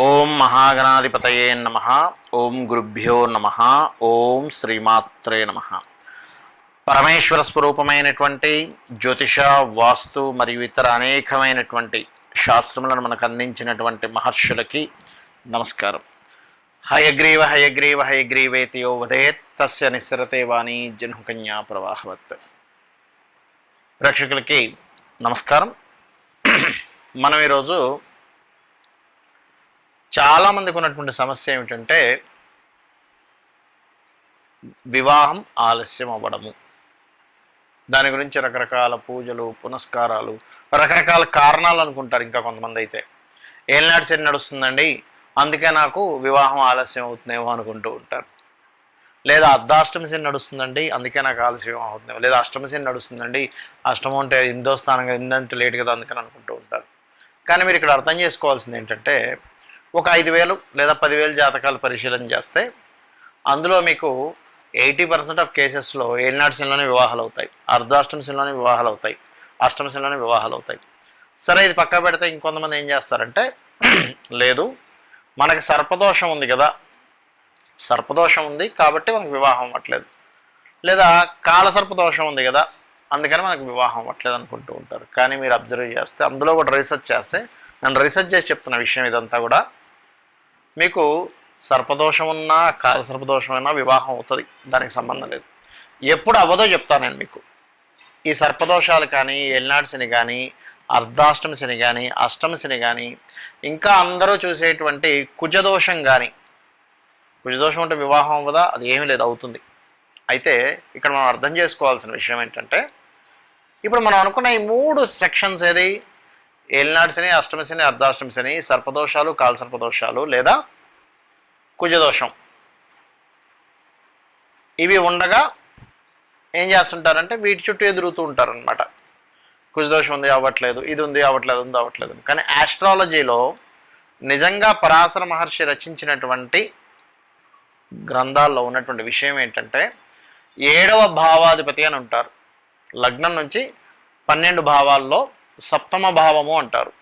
ఓం మహాగణాధిపతయే నమ. ఓం గురుభ్యో నమ. ఓం శ్రీమాత్రే నమ. పరమేశ్వర స్వరూపమైనటువంటి జ్యోతిష వాస్తు మరియు ఇతర అనేకమైనటువంటి శాస్త్రములను మనకు అందించినటువంటి మహర్షులకి నమస్కారం. హయగ్రీవ హయగ్రీవ హయగ్రీవేతి యో వదేత్. తస్య నిస్సరతే వాణి జన్హుకన్యా ప్రవాహవత్. ప్రేక్షకులకి నమస్కారం. మనం ఈరోజు చాలామందికి ఉన్నటువంటి సమస్య ఏమిటంటే వివాహం ఆలస్యం అవ్వడము. దాని గురించి రకరకాల పూజలు పునస్కారాలు రకరకాల కారణాలు అనుకుంటారు ఇంకా కొంతమంది అయితే. ఏళ్ళనాటి శని నడుస్తుందండి అందుకే నాకు వివాహం ఆలస్యం అవుతుందేమో అనుకుంటూ ఉంటారు. లేదా అర్ధాష్టమి శని నడుస్తుందండి అందుకే నాకు ఆలస్యం అవుతుందేమో. లేదా అష్టమి శని నడుస్తుందండి అష్టమం అంటే ఇందో స్థానంగా ఇందంటే లేట్ కదా అందుకని అనుకుంటూ ఉంటారు. కానీ మీరు ఇక్కడ అర్థం చేసుకోవాల్సింది ఏంటంటే ఒక ఐదు వేలు లేదా పదివేలు జాతకాలు పరిశీలన చేస్తే అందులో మీకు ఎయిటీ పర్సెంట్ ఆఫ్ కేసెస్లో ఏలినాటి శనిలోనే వివాహాలు అవుతాయి అర్ధాష్టమశిలోనే వివాహాలు అవుతాయి అష్టమి వివాహాలు అవుతాయి సరే ఇది పక్క పెడితే ఇంకొంతమంది ఏం చేస్తారంటే లేదు మనకి సర్పదోషం ఉంది కదా సర్పదోషం ఉంది కాబట్టి మనకు వివాహం అవ్వట్లేదు. లేదా కాల సర్పదోషం ఉంది కదా అందుకని మనకు వివాహం అవ్వట్లేదు అనుకుంటూ ఉంటారు. కానీ మీరు అబ్జర్వ్ చేస్తే అందులో కూడా రీసెర్చ్ చేస్తే నన్ను రీసెర్చ్ చేసి చెప్తున్న విషయం ఇదంతా కూడా. మీకు సర్పదోషం ఉన్నా కాల సర్పదోషమైనా వివాహం అవుతుంది. దానికి సంబంధం లేదు. ఎప్పుడు అవ్వదో చెప్తాను నేను మీకు. ఈ సర్పదోషాలు కానీ ఎల్నాడు కానీ అర్ధాష్టమిసిని కానీ అష్టమిసిని కానీ ఇంకా అందరూ చూసేటువంటి కుజదోషం కానీ కుజదోషం అంటే వివాహం అవ్వదా? అది ఏమీ లేదు అవుతుంది. అయితే ఇక్కడ మనం అర్థం చేసుకోవాల్సిన విషయం ఏంటంటే ఇప్పుడు మనం అనుకున్న ఈ మూడు సెక్షన్స్ ఏది? ఏలినాడు శని అష్టమి శని అర్ధాష్టమి శని సర్పదోషాలు కాలసర్పదోషాలు లేదా కుజదోషం. ఇవి ఉండగా ఏం చేస్తుంటారంటే వీటి చుట్టూ ఎదురుతూ ఉంటారనమాట కుజదోషం ఉంది అవ్వట్లేదు ఇది ఉంది అవ్వట్లేదు ఉంది అవ్వట్లేదు. కానీ ఆస్ట్రాలజీలో నిజంగా పరాశర మహర్షి రచించినటువంటి గ్రంథాల్లో ఉన్నటువంటి విషయం ఏంటంటే ఏడవ భావాధిపతి అని ఉంటారు. లగ్నం నుంచి పన్నెండు భావాల్లో సప్తమ భావము అంటారు.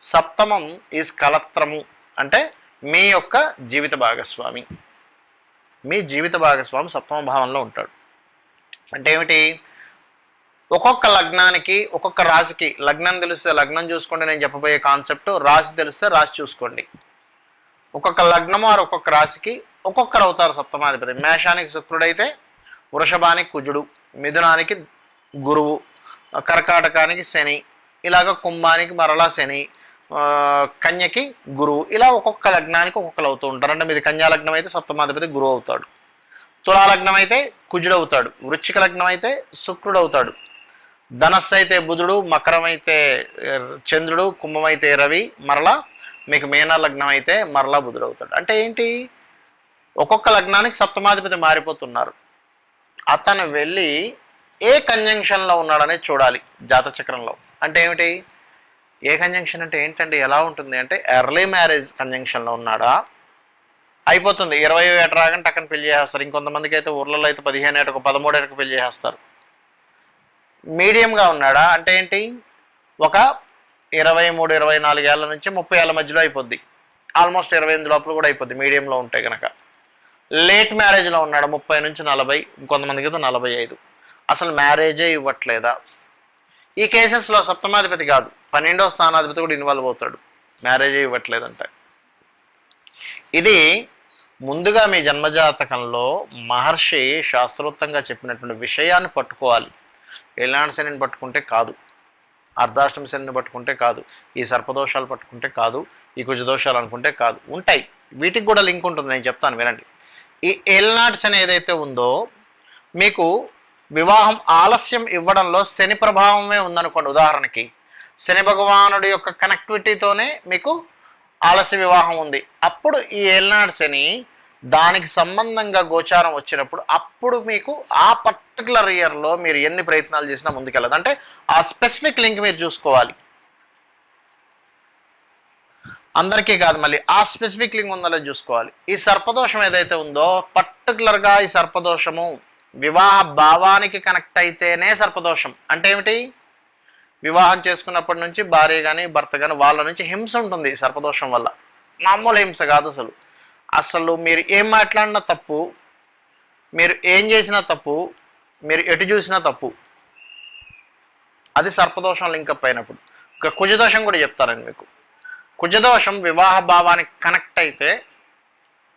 సప్తమం ఈజ్ కలత్రము అంటే మీ యొక్క జీవిత భాగస్వామి. మీ జీవిత భాగస్వామి సప్తమ భావంలో ఉంటాడు. అంటే ఏమిటి? ఒక్కొక్క లగ్నానికి ఒక్కొక్క రాశికి లగ్నం తెలిస్తే లగ్నం చూసుకోండి నేను చెప్పబోయే కాన్సెప్ట్ రాశి తెలిస్తే రాశి చూసుకోండి. ఒక్కొక్క లగ్నము వారు ఒక్కొక్క రాశికి ఒక్కొక్కరు అవుతారు సప్తమాధిపతి. మేషానికి శుక్రుడైతే వృషభానికి కుజుడు మిథునానికి గురువు కర్కాటకానికి శని ఇలాగ కుంభానికి మరలా శని కన్యకి గురువు. ఇలా ఒక్కొక్క లగ్నానికి ఒక్కొక్కరు అవుతూ ఉంటారు. అంటే మీది కన్యా లగ్నం అయితే సప్తమాధిపతి గురువు అవుతాడు. తులా లగ్నం అయితే కుజుడు అవుతాడు. వృచ్చిక లగ్నం అయితే శుక్రుడు అవుతాడు. ధనస్సు అయితే బుధుడు మకరం అయితే చంద్రుడు కుంభం అయితే రవి మరలా మీకు మీన లగ్నం అయితే మరలా బుధుడు అవుతాడు. అంటే ఏంటి? ఒక్కొక్క లగ్నానికి సప్తమాధిపతి మారిపోతున్నారు. అతను వెళ్ళి ఏ కంజంక్షన్లో ఉన్నాడనేది చూడాలి జాతచక్రంలో అంటే ఏమిటి? ఏ కంజంక్షన్ అంటే ఏంటండి? ఎలా ఉంటుంది అంటే ఎర్లీ మ్యారేజ్ కంజంక్షన్లో ఉన్నాడా? అయిపోతుంది. ఇరవై ఏట రాగానే టక్కన పెళ్ళి చేస్తారు ఇంకొంతమందికి అయితే ఊర్లలో అయితే పదిహేను ఏటకు పదమూడు ఏటకు పెళ్ళి చేస్తారు మీడియంగా ఉన్నాడా? అంటే ఏంటి? ఒక ఇరవై మూడు ఇరవై నాలుగేళ్ళ నుంచి ముప్పై ఏళ్ళ మధ్యలో అయిపోద్ది. ఆల్మోస్ట్ ఇరవై ఎనిమిది లోపల కూడా అయిపోద్ది. మీడియంలో ఉంటే కనుక లేట్ మ్యారేజ్లో ఉన్నాడు? ముప్పై నుంచి నలభై. ఇంకొంతమందికి అయితే నలభై ఐదు. అసలు మ్యారేజే ఇవ్వట్లేదా? ఈ కేసెస్లో సప్తమాధిపతి కాదు పన్నెండో స్థానాధిపతి కూడా ఇన్వాల్వ్ అవుతాడు. మ్యారేజే ఇవ్వట్లేదంట. ఇది ముందుగా మీ జన్మజాతకంలో మహర్షి శాస్త్రోక్తంగా చెప్పినటువంటి విషయాన్ని పట్టుకోవాలి. ఎలాంటి శనిని పట్టుకుంటే కాదు. అర్ధాష్టమి శనిని పట్టుకుంటే కాదు. ఈ సర్పదోషాలు పట్టుకుంటే కాదు. ఈ కుజదోషాలు అనుకుంటే కాదు. ఉంటాయి. వీటికి కూడా లింక్ ఉంటుంది. నేను చెప్తాను వినండి. ఈ ఏలనాటి శని ఏదైతే ఉందో మీకు వివాహం ఆలస్యం ఇవ్వడంలో శని ప్రభావమే ఉందనుకోండి ఉదాహరణకి. శని భగవానుడి యొక్క కనెక్టివిటీతోనే మీకు ఆలస్య వివాహం ఉంది. అప్పుడు ఈ ఏల్నాడు శని దానికి సంబంధంగా గోచారం వచ్చినప్పుడు అప్పుడు మీకు ఆ పర్టికులర్ ఇయర్లో మీరు ఎన్ని ప్రయత్నాలు చేసినా ముందుకెళ్ళదు. అంటే ఆ స్పెసిఫిక్ లింక్ మీరు చూసుకోవాలి. అందరికీ కాదు మళ్ళీ ఆ స్పెసిఫిక్ లింక్ ఉందో చూసుకోవాలి. ఈ సర్పదోషం ఏదైతే ఉందో పర్టికులర్గా ఈ సర్పదోషము వివాహ భావానికి కనెక్ట్ అయితేనే సర్పదోషం. అంటే ఏమిటి? వివాహం చేసుకున్నప్పటి నుంచి భార్య కానీ భర్త కానీ వాళ్ళ నుంచి హింస ఉంటుంది సర్పదోషం వల్ల. మామూలు హింస కాదు అసలు. అసలు మీరు ఏం మాట్లాడినా తప్పు మీరు ఏం చేసినా తప్పు మీరు ఎటు చూసినా తప్పు. అది సర్పదోషం లింకప్ అయినప్పుడు. ఒక కుజదోషం కూడా చెప్తారండి మీకు. కుజదోషం వివాహ భావానికి కనెక్ట్ అయితే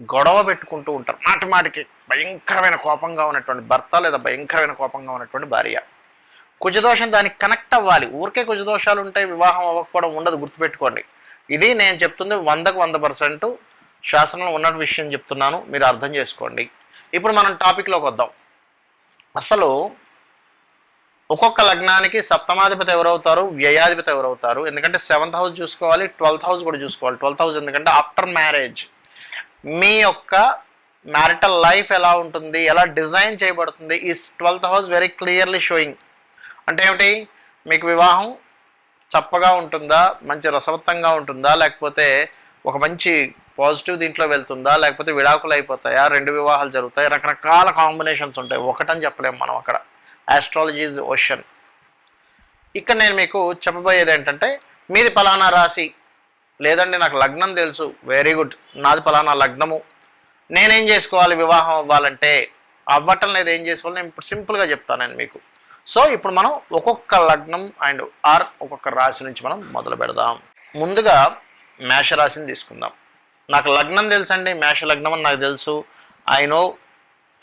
గొడవ పెట్టుకుంటూ ఉంటారు. మాటి మాటికి భయంకరమైన కోపంగా ఉన్నటువంటి భర్త లేదా భయంకరమైన కోపంగా ఉన్నటువంటి భార్య. కుజదోషం దానికి కనెక్ట్ అవ్వాలి. ఊరికే కుజదోషాలు ఉంటాయి వివాహం అవ్వకపోవడం ఉండదు గుర్తుపెట్టుకోండి. ఇది నేను చెప్తుంది వందకు వంద పర్సెంట్ శాసనంలో ఉన్న విషయం చెప్తున్నాను. మీరు అర్థం చేసుకోండి. ఇప్పుడు మనం టాపిక్లోకి వద్దాం. అసలు ఒక్కొక్క లగ్నానికి సప్తమాధిపతి ఎవరవుతారు? వ్యయాధిపతి ఎవరవుతారు? ఎందుకంటే సెవెంత్ హౌస్ చూసుకోవాలి ట్వెల్త్ హౌస్ కూడా చూసుకోవాలి. ట్వెల్త్ హౌస్ ఎందుకంటే ఆఫ్టర్ మ్యారేజ్ మీ యొక్క మ్యారిటల్ లైఫ్ ఎలా ఉంటుంది ఎలా డిజైన్ చేయబడుతుంది ఈ twelfth house very clearly showing అంటే ఏమిటి? మీకు వివాహం చప్పగా ఉంటుందా మంచి రసవత్తంగా ఉంటుందా లేకపోతే ఒక మంచి పాజిటివ్ దీంట్లో వెళ్తుందా లేకపోతే విడాకులు అయిపోతాయా రెండు వివాహాలు జరుగుతాయి రకరకాల కాంబినేషన్స్ ఉంటాయి. ఒకటని చెప్పలేము మనం అక్కడ. ఆస్ట్రాలజీ ఇస్ ఓషన్ ఇక్కడ నేను మీకు చెప్పబోయేది ఏంటంటే మీది ఫలానా రాశి. లేదండి నాకు లగ్నం తెలుసు. వెరీ గుడ్ నాది ఫలానా లగ్నము. నేనేం చేసుకోవాలి? వివాహం అవ్వాలంటే అవ్వటం లేదు. ఏం చేసుకోవాలి? నేను ఇప్పుడు సింపుల్గా చెప్తాను నేను మీకు. సో ఇప్పుడు మనం ఒక్కొక్క లగ్నం అండ్ ఆర్ ఒక్కొక్క రాశి నుంచి మనం మొదలు పెడదాం. ముందుగా మేషరాశిని తీసుకుందాం. నాకు లగ్నం తెలుసండి. మేష లగ్నం అని నాకు తెలుసు. ఐ నో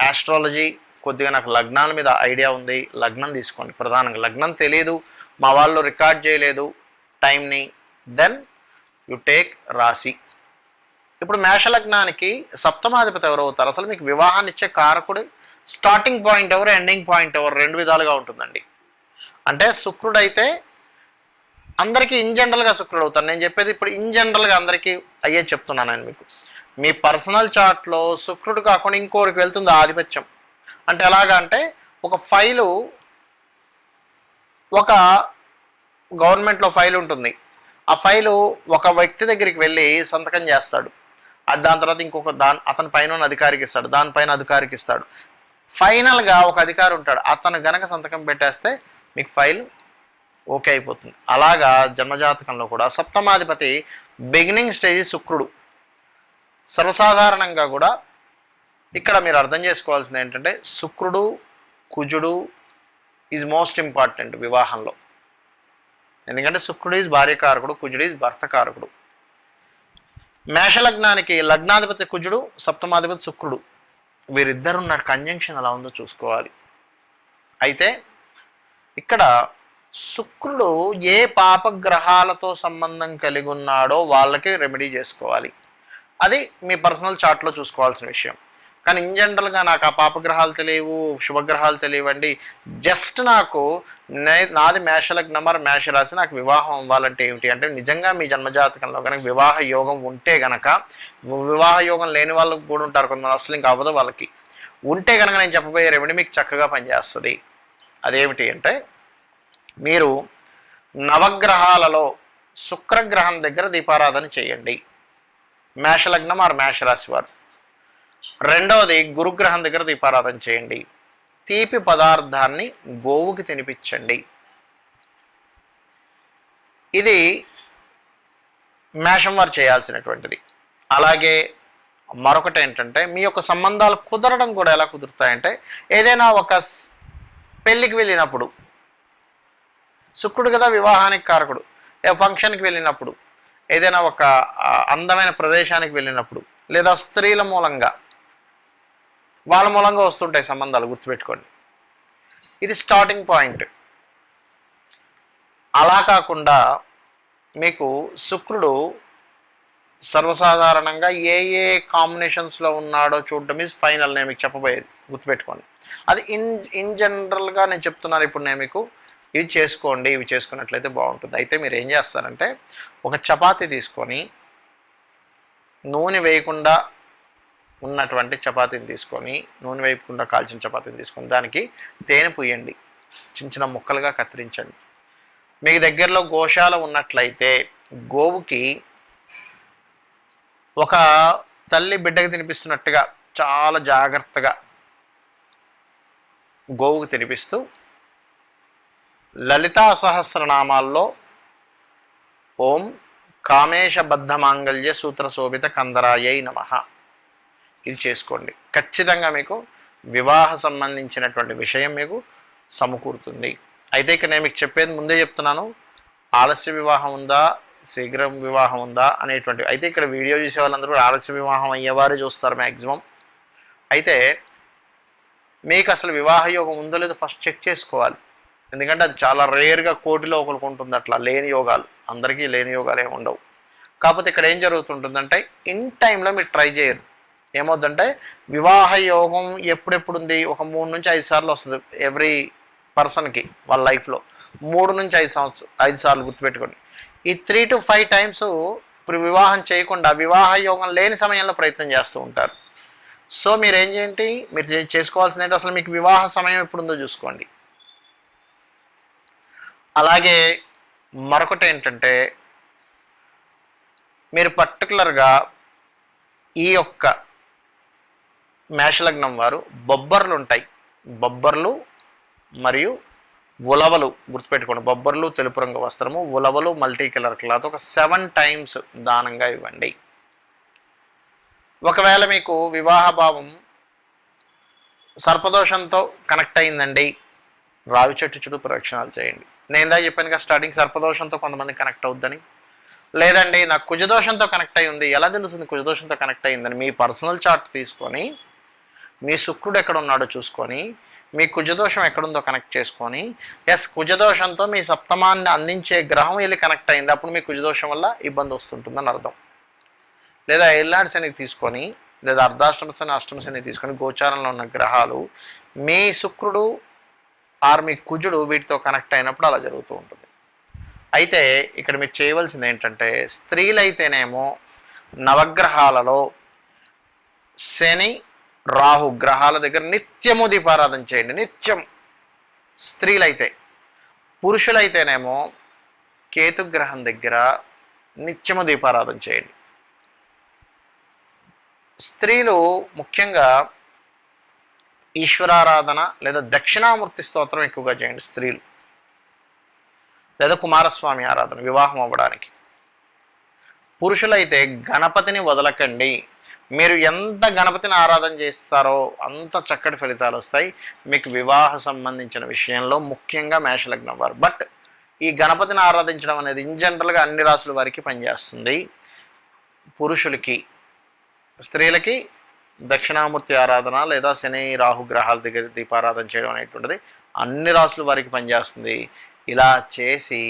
ఆస్ట్రాలజీ కొద్దిగా నాకు లగ్నాల మీద ఐడియా ఉంది. లగ్నం తీసుకోండి. ప్రధానంగా లగ్నం తెలియదు మా వాళ్ళు రికార్డ్ చేయలేదు టైంని. దెన్ యు టేక్ రాశి. ఇప్పుడు మేషలగ్నానికి సప్తమాధిపతి ఎవరు అవుతారు? అసలు మీకు వివాహాన్ని ఇచ్చే కారకుడు స్టార్టింగ్ పాయింట్ ఎవరు ఎండింగ్ పాయింట్ ఎవరు? రెండు విధాలుగా ఉంటుందండి. అంటే శుక్రుడు అయితే అందరికీ ఇన్ జనరల్గా శుక్రుడు అవుతారు నేను చెప్పేది ఇప్పుడు ఇన్ జనరల్గా అందరికీ అయ్యే చెప్తున్నాను నేను మీకు. మీ పర్సనల్ చార్ట్లో శుక్రుడు కాకుండా ఇంకోరికి వెళ్తుంది ఆధిపత్యం. అంటే ఎలాగా అంటే ఒక ఫైలు ఒక గవర్నమెంట్లో ఫైల్ ఉంటుంది. ఆ ఫైలు ఒక వ్యక్తి దగ్గరికి వెళ్ళి సంతకం చేస్తాడు. అది దాని తర్వాత ఇంకొక దాని అతని పైన అధికారికి ఇస్తాడు. దానిపైన అధికారికి ఇస్తాడు. ఫైనల్గా ఒక అధికారి ఉంటాడు. అతను గనక సంతకం పెట్టేస్తే మీకు ఫైల్ ఓకే అయిపోతుంది. అలాగా జన్మజాతకంలో కూడా సప్తమాధిపతి బిగినింగ్ స్టేజ్ శుక్రుడు. సర్వసాధారణంగా కూడా ఇక్కడ మీరు అర్థం చేసుకోవాల్సింది ఏంటంటే శుక్రుడు కుజుడు ఈజ్ మోస్ట్ ఇంపార్టెంట్ వివాహంలో. ఎందుకంటే శుక్రుడు ఈజ్ భార్యకారకుడు కుజుడు ఈజ్ భర్తకారకుడు మేషలగ్నానికి లగ్నాధిపతి కుజుడు సప్తమాధిపతి శుక్రుడు. వీరిద్దరున్న కంజంక్షన్ ఎలా ఉందో చూసుకోవాలి. అయితే ఇక్కడ శుక్రుడు ఏ పాపగ్రహాలతో సంబంధం కలిగి ఉన్నాడో వాళ్ళకి రెమెడీ చేసుకోవాలి. అది మీ పర్సనల్ చార్ట్లో చూసుకోవాల్సిన విషయం. కానీ ఇన్ జనరల్గా నాకు ఆ పాపగ్రహాలు తెలియవు శుభగ్రహాలు తెలియవండి. జస్ట్ నాకు నే- నాది మేషలగ్నం మరి మేషరాశి నాకు వివాహం అవ్వాలంటే ఏమిటి అంటే నిజంగా మీ జన్మజాతకంలో కనుక వివాహ యోగం ఉంటే గనక వివాహ యోగం లేని వాళ్ళు కూడా ఉంటారు కొంతమంది అసలు ఇంకా అవ్వదు వాళ్ళకి. ఉంటే కనుక నేను చెప్పబోయే రెమెడీ మీకు చక్కగా పనిచేస్తుంది. అదేమిటి అంటే మీరు నవగ్రహాలలో శుక్రగ్రహం దగ్గర దీపారాధన చేయండి. మేషలగ్నం ఆరు మేషరాశి వారు. రెండవది గురుగ్రహం దగ్గర దీపారాధన చేయండి. తీపి పదార్థాన్ని గోవుకి తినిపించండి. ఇది మేషం వారు చేయాల్సినటువంటిది. అలాగే మరొకటి ఏంటంటే మీ యొక్క సంబంధాలు కుదరడం కూడా ఎలా కుదురుతాయంటే ఏదైనా ఒక పెళ్ళికి వెళ్ళినప్పుడు శుక్రుడు కదా వివాహానికి కారకుడు ఏ ఫంక్షన్కి వెళ్ళినప్పుడు ఏదైనా ఒక అందమైన ప్రదేశానికి వెళ్ళినప్పుడు లేదా స్త్రీల మూలంగా వాళ్ళ మూలంగా వస్తుంటాయి సంబంధాలు గుర్తుపెట్టుకోండి. ఇది స్టార్టింగ్ పాయింట్ అలా కాకుండా మీకు శుక్రుడు సర్వసాధారణంగా ఏ ఏ కాంబినేషన్స్లో ఉన్నాడో చూడటం ఈజ్ ఫైనల్ నేను మీకు చెప్పబోయేది. గుర్తుపెట్టుకోండి. అది ఇన్ ఇన్ జనరల్గా నేను చెప్తున్నాను ఇప్పుడు నేను మీకు. ఇవి చేసుకోండి ఇవి చేసుకున్నట్లయితే బాగుంటుంది. అయితే మీరు ఏం చేస్తారంటే ఒక చపాతీ తీసుకొని నూనె వేయకుండా ఉన్నటువంటి చపాతీని తీసుకొని నూనె వేయకుండా కాల్చిన చపాతీని తీసుకొని దానికి తేనె పూయండి. చిన్న చిన్న ముక్కలుగా కత్తిరించండి. మీకు దగ్గరలో గోశాల ఉన్నట్లయితే గోవుకి ఒక తల్లి బిడ్డకి తినిపిస్తున్నట్టుగా చాలా జాగ్రత్తగా గోవుకు తినిపిస్తూ లలితా సహస్రనామాల్లో ఓం కామేశబద్ధ మాంగళ్య సూత్ర శోభిత కందరాయై నమ. ఇది చేసుకోండి. ఖచ్చితంగా మీకు వివాహ సంబంధించినటువంటి విషయం మీకు సమకూరుతుంది. అయితే ఇక్కడ నేను మీకు చెప్పేది ముందే చెప్తున్నాను. ఆలస్య వివాహం ఉందా? శీఘ్రం వివాహం ఉందా? అనేటువంటి అయితే ఇక్కడ వీడియో చూసే వాళ్ళందరూ కూడా ఆలస్య వివాహం అయ్యేవారే చూస్తారు మ్యాక్సిమం అయితే మీకు అసలు వివాహ యోగం ఉందో లేదో ఫస్ట్ చెక్ చేసుకోవాలి. ఎందుకంటే అది చాలా రేర్గా కోటిలో ఒకరికి ఉంటుంది అట్లా. లేని యోగాలు. అందరికీ లేని యోగాలు ఏమి ఉండవు. కాకపోతే ఇక్కడ ఏం జరుగుతుంటుందంటే ఇన్ టైంలో మీరు ట్రై చేయరు. ఏమవుతుందంటే వివాహ యోగం ఎప్పుడెప్పుడు ఉంది ఒక మూడు నుంచి ఐదు సార్లు వస్తుంది ఎవ్రీ పర్సన్కి వాళ్ళ లైఫ్లో. మూడు నుంచి ఐదు సంవత్సరం ఐదు సార్లు గుర్తుపెట్టుకోండి. ఈ త్రీ టు ఫైవ్ టైమ్స్ ఇప్పుడు వివాహం చేయకుండా వివాహ యోగం లేని సమయంలో ప్రయత్నం చేస్తూ ఉంటారు. సో మీరు ఏం చేయండి? మీరు చేసుకోవాల్సింది ఏంటి? అసలు మీకు వివాహ సమయం ఎప్పుడుందో చూసుకోండి. అలాగే మరొకటి ఏంటంటే మీరు పర్టికులర్గా ఈ యొక్క మేషలగ్నం వారు బొబ్బర్లు ఉంటాయి. బొబ్బర్లు మరియు ఉలవలు గుర్తుపెట్టుకోండి. బొబ్బర్లు తెలుపు రంగు వస్త్రము ఉలవలు మల్టీ కలర్ క్లాత్ ఒక సెవెన్ టైమ్స్ దానంగా ఇవ్వండి. ఒకవేళ మీకు వివాహ భావం సర్పదోషంతో కనెక్ట్ అయిందండి రావి చెట్టు చుట్టూ ప్రదక్షిణాలు చేయండి. నేను ఇందా చెప్పాను కదా స్టార్టింగ్ సర్పదోషంతో కొంతమంది కనెక్ట్ అవుద్దని. లేదండి నాకు కుజదోషంతో కనెక్ట్ అయి ఉంది ఎలా తెలుస్తుంది కుజదోషంతో కనెక్ట్ అయిందని మీ పర్సనల్ చార్ట్ తీసుకొని మీ శుక్రుడు ఎక్కడ ఉన్నాడో చూసుకొని మీ కుజదోషం ఎక్కడుందో కనెక్ట్ చేసుకొని ఎస్ కుజదోషంతో మీ సప్తమాన్ని అందించే గ్రహం వెళ్ళి కనెక్ట్ అయింది. అప్పుడు మీ కుజదోషం వల్ల ఇబ్బంది వస్తుంటుందని అర్థం. లేదా ఎల్లాడి శనికి తీసుకొని లేదా అర్ధాష్టమ శని అష్టమ శని తీసుకొని గోచారంలో ఉన్న గ్రహాలు మీ శుక్రుడు ఆర్ మీ కుజుడు వీటితో కనెక్ట్ అయినప్పుడు అలా జరుగుతూ ఉంటుంది. అయితే ఇక్కడ మీరు చేయవలసింది ఏంటంటే స్త్రీలైతేనేమో నవగ్రహాలలో శని రాహు గ్రహాల దగ్గర నిత్యము దీపారాధన చేయండి. నిత్యం. స్త్రీలైతే పురుషులైతేనేమో కేతుగ్రహం దగ్గర నిత్యము దీపారాధన చేయండి. స్త్రీలు ముఖ్యంగా ఈశ్వరారాధన లేదా దక్షిణామూర్తి స్తోత్రం ఎక్కువగా చేయండి స్త్రీలు. లేదా కుమారస్వామి ఆరాధన వివాహం అవ్వడానికి. పురుషులైతే గణపతిని వదలకండి. మీరు ఎంత గణపతిని ఆరాధన చేస్తారో అంత చక్కటి ఫలితాలు వస్తాయి. మీకు వివాహ సంబంధించిన విషయంలో ముఖ్యంగా మేషలగ్నం వారు. బట్ ఈ గణపతిని ఆరాధించడం అనేది ఇన్ జనరల్గా అన్ని రాసుల వారికి పనిచేస్తుంది. పురుషులకి స్త్రీలకి దక్షిణామూర్తి ఆరాధన లేదా శని రాహు గ్రహాల దగ్గర దీపారాధన చేయడం అనేటువంటిది అన్ని రాసుల వారికి పనిచేస్తుంది. ఇలా చేసి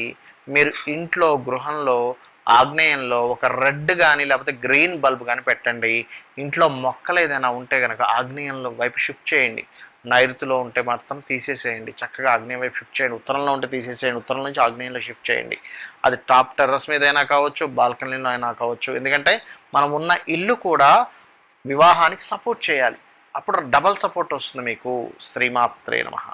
మీరు ఇంట్లో గృహంలో ఆగ్నేయంలో ఒక రెడ్ కానీ లేకపోతే గ్రీన్ బల్బ్ కానీ పెట్టండి. ఇంట్లో మొక్కలు ఏదైనా ఉంటే కనుక ఆగ్నేయంలో వైపు షిఫ్ట్ చేయండి. నైరుతిలో ఉంటే మాత్రం తీసేసేయండి. చక్కగా ఆగ్నేయం వైపు షిఫ్ట్ చేయండి. ఉత్తరంలో ఉంటే తీసేసేయండి. ఉత్తరం నుంచి ఆగ్నేయంలో షిఫ్ట్ చేయండి. అది టాప్ టెర్రస్ మీద అయినా కావచ్చు బాల్కనీలో అయినా కావచ్చు. ఎందుకంటే మనం ఉన్న ఇల్లు కూడా వివాహానికి సపోర్ట్ చేయాలి. అప్పుడు డబల్ సపోర్ట్ వస్తుంది మీకు. శ్రీమాత్రే నమ.